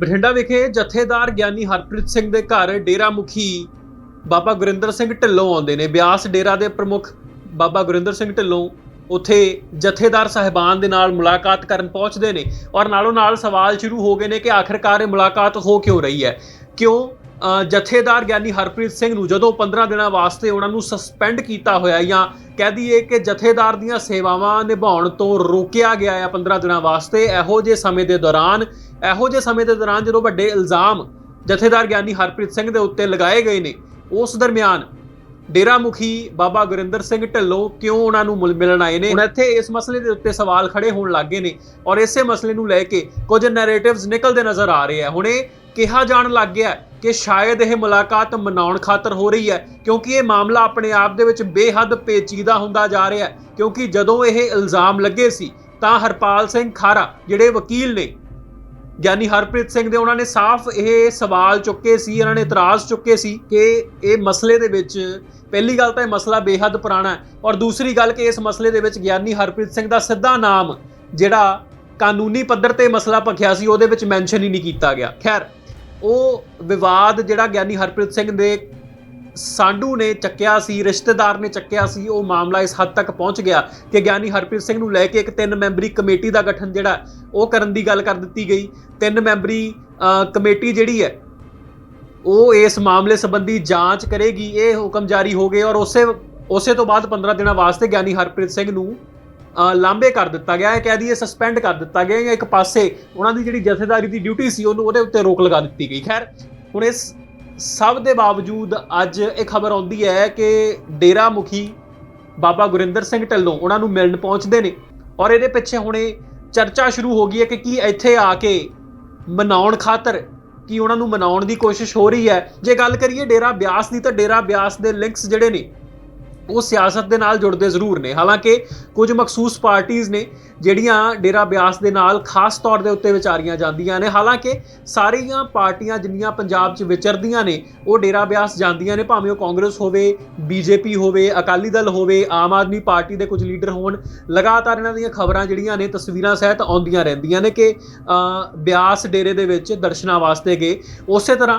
ਬਠਿੰਡਾ ਵਿਖੇ ਜਥੇਦਾਰ ਗਿਆਨੀ ਹਰਪ੍ਰੀਤ ਸਿੰਘ ਦੇ ਘਰ ਡੇਰਾ ਮੁਖੀ ਬਾਬਾ ਗੁਰਿੰਦਰ ਸਿੰਘ ਢਿੱਲੋਂ ਆਉਂਦੇ ਨੇ। ਬਿਆਸ ਡੇਰਾ ਦੇ ਪ੍ਰਮੁੱਖ ਬਾਬਾ ਗੁਰਿੰਦਰ ਸਿੰਘ ਢਿੱਲੋਂ ਉੱਥੇ ਜਥੇਦਾਰ ਸਾਹਿਬਾਨ ਦੇ ਨਾਲ ਮੁਲਾਕਾਤ ਕਰਨ ਪਹੁੰਚਦੇ ਨੇ ਔਰ ਨਾਲੋਂ ਨਾਲ ਸਵਾਲ ਸ਼ੁਰੂ ਹੋ ਗਏ ਨੇ ਕਿ ਆਖਿਰਕਾਰ ਇਹ ਮੁਲਾਕਾਤ ਹੋ ਕਿਉਂ ਰਹੀ ਹੈ? ਕਿਉਂ ਜਥੇਦਾਰ ਗਿਆਨੀ ਹਰਪ੍ਰੀਤ ਸਿੰਘ ਨੂੰ ਜਦੋਂ 15 ਦਿਨਾਂ ਵਾਸਤੇ ਉਹਨਾਂ ਨੂੰ ਸਸਪੈਂਡ ਕੀਤਾ ਹੋਇਆ ਜਾਂ ਕਹਿ ਦਈਏ ਕਿ ਜਥੇਦਾਰ ਦੀਆਂ ਸੇਵਾਵਾਂ ਨਿਭਾਉਣ ਤੋਂ ਰੋਕਿਆ ਗਿਆ ਹੈ 15 ਦਿਨਾਂ ਵਾਸਤੇ, ਇਹੋ ਜਿਹੇ ਸਮੇਂ ਦੇ ਦੌਰਾਨ, ਇਹੋ ਜਿਹੇ ਸਮੇਂ ਦੇ ਦੌਰਾਨ ਜਦੋਂ ਵੱਡੇ ਇਲਜ਼ਾਮ ਜਥੇਦਾਰ ਗਿਆਨੀ ਹਰਪ੍ਰੀਤ ਸਿੰਘ ਦੇ ਉੱਤੇ ਲਗਾਏ ਗਏ ਨੇ, ਉਸ ਦਰਮਿਆਨ ਡੇਰਾ ਮੁਖੀ ਬਾਬਾ ਗੁਰਿੰਦਰ ਸਿੰਘ ਢਿੱਲੋਂ ਕਿਉਂ ਉਹਨਾਂ ਨੂੰ ਮੁਲ- ਮਿਲਣ ਆਏ ਨੇ? ਹੁਣ ਇੱਥੇ ਇਸ ਮਸਲੇ ਦੇ ਉੱਤੇ ਸਵਾਲ ਖੜੇ ਹੋਣ ਲੱਗੇ ਨੇ ਔਰ ਇਸੇ ਮਸਲੇ ਨੂੰ ਲੈ ਕੇ ਕੁਝ ਨੈਰੇਟਿਵਸ ਨਿਕਲਦੇ ਨਜ਼ਰ ਆ ਰਹੇ ਆ। ਹੁਣੇ ਕਿਹਾ ਜਾਣ ਲੱਗ ਗਿਆ ਕਿ ਸ਼ਾਇਦ ਇਹ ਮੁਲਾਕਾਤ ਮਨਾਉਣ ਖਾਤਰ ਹੋ ਰਹੀ ਹੈ, ਕਿਉਂਕਿ ਇਹ ਮਾਮਲਾ ਆਪਣੇ ਆਪ ਦੇ ਵਿੱਚ ਬੇਹੱਦ ਪੇਚੀਦਾ ਹੁੰਦਾ ਜਾ ਰਿਹਾ ਹੈ, ਕਿਉਂਕਿ ਜਦੋਂ ਇਹ ਇਲਜ਼ਾਮ ਲੱਗੇ ਸੀ, ਤਾਂ ਹਰਪਾਲ ਸਿੰਘ ਖਾਰਾ, ਜਿਹੜੇ ਵਕੀਲ ਨੇ ਗਿਆਨੀ ਹਰਪ੍ਰੀਤ ਸਿੰਘ ਦੇ ਉਹਨਾਂ ਨੇ ਸਾਫ਼ ਇਹ ਸਵਾਲ ਚੁੱਕੇ ਸੀ, ਇਹਨਾਂ ਨੇ ਇਤਰਾਜ਼ ਚੁੱਕੇ ਸੀ ਕਿ ਇਹ ਮਸਲੇ ਦੇ ਵਿੱਚ, ਪਹਿਲੀ ਗੱਲ ਤਾਂ ਇਹ ਮਸਲਾ ਬੇਹੱਦ ਪੁਰਾਣਾ ਹੈ ਔਰ ਦੂਸਰੀ ਗੱਲ ਕਿ ਇਸ ਮਸਲੇ ਦੇ ਵਿੱਚ ਗਿਆਨੀ ਹਰਪ੍ਰੀਤ ਸਿੰਘ ਦਾ ਸਿੱਧਾ ਨਾਮ, ਜਿਹੜਾ ਕਾਨੂੰਨੀ ਪੱਧਰ ਤੇ ਮਸਲਾ ਭਖਿਆ ਸੀ, ਉਹਦੇ ਵਿੱਚ ਮੈਂਸ਼ਨ ਹੀ ਨਹੀਂ ਕੀਤਾ ਗਿਆ। ਖੈਰ ਉਹ ਵਿਵਾਦ ਜਿਹੜਾ ਗਿਆਨੀ ਹਰਪ੍ਰੀਤ ਸਿੰਘ ਦੇ ਸਾਂਢੂ ਨੇ ਚੱਕਿਆ ਸੀ, ਰਿਸ਼ਤੇਦਾਰ ਨੇ ਚੱਕਿਆ ਸੀ, ਉਹ ਮਾਮਲਾ ਇਸ ਹੱਦ ਤੱਕ ਪਹੁੰਚ ਗਿਆ ਕਿ ਗਿਆਨੀ ਹਰਪ੍ਰੀਤ ਸਿੰਘ ਨੂੰ ਲੈ ਕੇ ਇੱਕ ਤਿੰਨ ਮੈਂਬਰੀ ਕਮੇਟੀ ਦਾ ਗਠਨ ਜਿਹੜਾ ਉਹ ਕਰਨ ਦੀ ਗੱਲ ਕਰ ਦਿੱਤੀ ਗਈ। ਤਿੰਨ ਮੈਂਬਰੀ ਕਮੇਟੀ ਜਿਹੜੀ ਹੈ, ਉਹ ਇਸ ਮਾਮਲੇ ਸੰਬੰਧੀ ਜਾਂਚ ਕਰੇਗੀ, ਇਹ ਹੁਕਮ ਜਾਰੀ ਹੋ ਗਏ ਔਰ ਉਸੇ ਉਸੇ ਤੋਂ ਬਾਅਦ 15 ਦਿਨਾਂ ਵਾਸਤੇ ਗਿਆਨੀ ਹਰਪ੍ਰੀਤ ਸਿੰਘ ਨੂੰ ਲਾਂਬੇ ਕਰ ਦਿੱਤਾ ਗਿਆ ਹੈ ਕਹਿ ਦਈਏ ਸਸਪੈਂਡ ਕਰ ਦਿੱਤਾ ਗਿਆ ਹੈ ਇੱਕ ਪਾਸੇ ਉਹਨਾਂ ਦੀ ਜਿਹੜੀ ਜਥੇਦਾਰੀ ਦੀ ਡਿਊਟੀ ਸੀ, ਉਹਨੂੰ ਉਹਦੇ ਉੱਤੇ ਰੋਕ ਲਗਾ ਦਿੱਤੀ ਗਈ। ਖੈਰ, ਹੁਣ ਇਸ ਸਭ ਦੇ ਬਾਵਜੂਦ ਅੱਜ ਇਹ ਖਬਰ ਆਉਂਦੀ ਹੈ ਕਿ ਡੇਰਾ ਮੁਖੀ ਬਾਬਾ ਗੁਰਿੰਦਰ ਸਿੰਘ ਢਿੱਲੋਂ ਉਹਨਾਂ ਨੂੰ ਮਿਲਣ ਪਹੁੰਚਦੇ ਨੇ ਔਰ ਇਹਦੇ ਪਿੱਛੇ ਹੁਣੇ ਚਰਚਾ ਸ਼ੁਰੂ ਹੋ ਗਈ ਹੈ ਕਿ ਕੀ ਇੱਥੇ ਆ ਕੇ ਮਨਾਉਣ ਖਾਤਰ ਕੀ ਉਹਨਾਂ ਨੂੰ ਮਨਾਉਣ ਦੀ ਕੋਸ਼ਿਸ਼ ਹੋ ਰਹੀ ਹੈ। ਜੇ ਗੱਲ ਕਰੀਏ ਡੇਰਾ ਬਿਆਸ ਦੀ, ਤਾਂ ਡੇਰਾ ਬਿਆਸ ਦੇ ਲਿੰਕਸ ਜਿਹੜੇ ਨੇ ਉਹ ਸਿਆਸਤ ਦੇ ਨਾਲ ਜੁੜਦੇ ਜ਼ਰੂਰ ਨੇ। ਹਾਲਾਂਕਿ ਕੁਝ ਮਖਸੂਸ ਪਾਰਟੀਆਂ ਨੇ ਜਿਹੜੀਆਂ ਡੇਰਾ ਬਿਆਸ ਦੇ ਨਾਲ ਖਾਸ ਤੌਰ ਦੇ ਉੱਤੇ ਵਿਚਾਰੀਆਂ ਜਾਂਦੀਆਂ ਨੇ। ਹਾਲਾਂਕਿ ਸਾਰੀਆਂ ਪਾਰਟੀਆਂ ਜਿੰਨੀਆਂ ਪੰਜਾਬ 'ਚ ਵਿਚਰਦੀਆਂ ਨੇ, ਉਹ ਡੇਰਾ ਬਿਆਸ ਜਾਂਦੀਆਂ ਨੇ। ਭਾਵੇਂ ਉਹ ਕਾਂਗਰਸ ਹੋਵੇ, ਬੀਜੇਪੀ ਹੋਵੇ, ਅਕਾਲੀ ਦਲ ਹੋਵੇ, ਆਮ ਆਦਮੀ ਪਾਰਟੀ ਦੇ ਕੁਝ ਲੀਡਰ ਹੋਣ, ਲਗਾਤਾਰ ਇਹਨਾਂ ਦੀਆਂ ਖਬਰਾਂ ਜਿਹੜੀਆਂ ਨੇ, ਤਸਵੀਰਾਂ ਸਹਿਤ ਆਉਂਦੀਆਂ ਰਹਿੰਦੀਆਂ ਨੇ ਕਿ ਬਿਆਸ ਡੇਰੇ ਦੇ ਵਿੱਚ ਦਰਸ਼ਨਾਂ ਵਾਸਤੇ ਗਏ। ਉਸੇ ਤਰ੍ਹਾਂ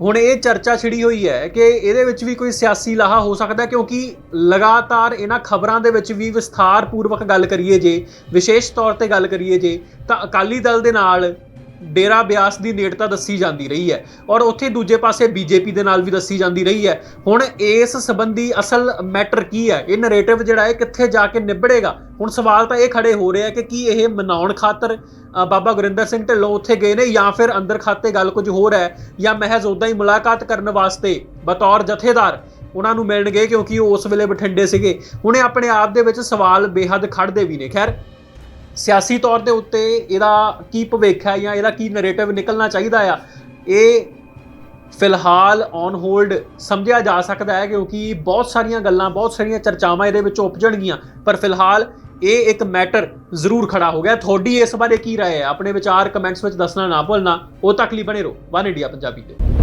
ਹੁਣ ਇਹ ਚਰਚਾ ਛਿੜੀ ਹੋਈ ਹੈ ਕਿ ਇਹਦੇ ਵਿੱਚ ਵੀ ਕੋਈ ਸਿਆਸੀ ਲਾਹਾ ਹੋ ਸਕਦਾ ਕਿਉਂਕਿ ਲਗਾਤਾਰ ਇਹਨਾਂ ਖਬਰਾਂ ਦੇ ਵਿੱਚ ਵੀ ਵਿਸਥਾਰ ਪੂਰਵਕ ਗੱਲ ਕਰੀਏ ਜੇ, ਵਿਸ਼ੇਸ਼ ਤੌਰ ਤੇ ਗੱਲ ਕਰੀਏ ਜੇ, ਤਾਂ ਅਕਾਲੀ ਦਲ ਦੇ ਨਾਲ ਡੇਰਾ ਬਿਆਸ ਦੀ ਨੇੜਤਾ ਦੱਸੀ ਜਾਂਦੀ ਰਹੀ ਹੈ ਔਰ ਉੱਥੇ ਦੂਜੇ ਪਾਸੇ ਬੀਜੇਪੀ ਦੇ ਨਾਲ ਵੀ ਦੱਸੀ ਜਾਂਦੀ ਰਹੀ ਹੈ। ਹੁਣ ਇਸ ਸੰਬੰਧੀ ਅਸਲ ਮੈਟਰ ਕੀ ਹੈ? ਇਹ ਨੈਰੇਟਿਵ ਜਿਹੜਾ ਹੈ ਕਿੱਥੇ ਜਾ ਕੇ ਨਿਬੜੇਗਾ? ਹੁਣ ਸਵਾਲ ਤਾਂ ਇਹ ਖੜੇ ਹੋ ਰਹੇ ਆ ਕਿ ਕੀ ਇਹ ਮਨਾਉਣ ਖਾਤਰ ਬਾਬਾ ਗੁਰਿੰਦਰ ਸਿੰਘ ਢਿੱਲੋਂ ਉੱਥੇ ਗਏ ਨੇ ਜਾਂ ਫਿਰ ਅੰਦਰ ਖਾਤੇ ਗੱਲ ਕੁਝ ਹੋਰ ਹੈ ਜਾਂ ਮਹਿਜ਼ ਉਦਾਂ ਹੀ ਮੁਲਾਕਾਤ ਕਰਨ ਵਾਸਤੇ ਬਤੌਰ ਜਥੇਦਾਰ ਉਹਨਾਂ ਨੂੰ ਮਿਲਣਗੇ ਕਿਉਂਕਿ ਉਹ ਉਸ ਵੇਲੇ ਬਠਿੰਡੇ ਸੀਗੇ। ਹੁਣੇ ਆਪਣੇ ਆਪ ਦੇ ਵਿੱਚ ਸਵਾਲ ਬੇਹੱਦ ਖੜਦੇ ਵੀ ਨੇ। ਖੈਰ ਸਿਆਸੀ ਤੌਰ ਦੇ ਉੱਤੇ ਇਹਦਾ ਕੀ ਭਵਿੱਖ ਹੈ ਜਾਂ ਇਹਦਾ ਕੀ ਨੈਰੇਟਿਵ ਨਿਕਲਣਾ ਚਾਹੀਦਾ ਆ, ਇਹ ਫਿਲਹਾਲ ਔਨ ਹੋਲਡ ਸਮਝਿਆ ਜਾ ਸਕਦਾ ਹੈ ਕਿਉਂਕਿ ਬਹੁਤ ਸਾਰੀਆਂ ਗੱਲਾਂ, ਬਹੁਤ ਸਾਰੀਆਂ ਚਰਚਾਵਾਂ ਇਹਦੇ ਵਿੱਚ ਉਪਜਣਗੀਆਂ, ਪਰ ਫਿਲਹਾਲ ਇਹ ਇੱਕ ਮੈਟਰ ਜ਼ਰੂਰ ਖੜਾ ਹੋ ਗਿਆ। ਤੁਹਾਡੀ ਇਸ ਬਾਰੇ ਕੀ ਰਾਏ ਹੈ? ਆਪਣੇ ਵਿਚਾਰ ਕਮੈਂਟਸ ਵਿੱਚ ਦੱਸਣਾ ਨਾ ਭੁੱਲਣਾ। ਉਹ ਤੱਕ ਲਈ ਬਣੇ ਰਹੋ। ਵਨ ਇੰਡੀਆ ਪੰਜਾਬੀ ਤੇ।